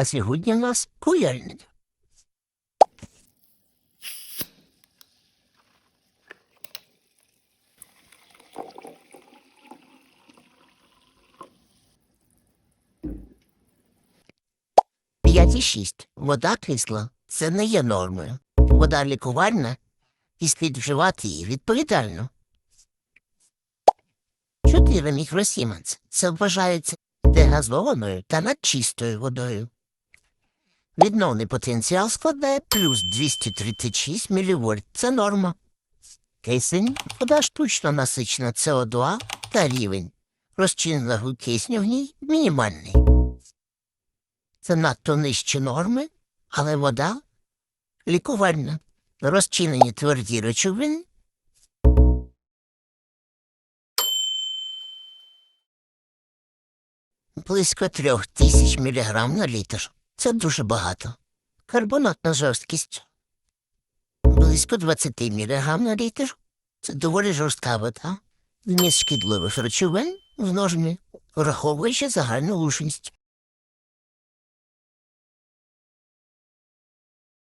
А сьогодні у нас куяльник. П'ять шість. Вода кисла. Це не є нормою. Вода лікувальна і слід вживати її відповідально. Чотири мікросіменс. Це вважається дегазованою та надчистою водою. Відновний потенціал складає плюс 236 мВ. Це норма. Кисень вода штучно насичена СО2 та рівень розчинного кисню в ній мінімальний. Це надто нижче норми, але вода лікувальна. Розчинені тверді речовини близько трьох тисяч міліграм на літр. Це дуже багато. Карбонатна жорсткість близько 20 мг на літр. Це доволі жорстка вода. Вміст шкідливих речовин в нормі, враховуючи загальну лужність.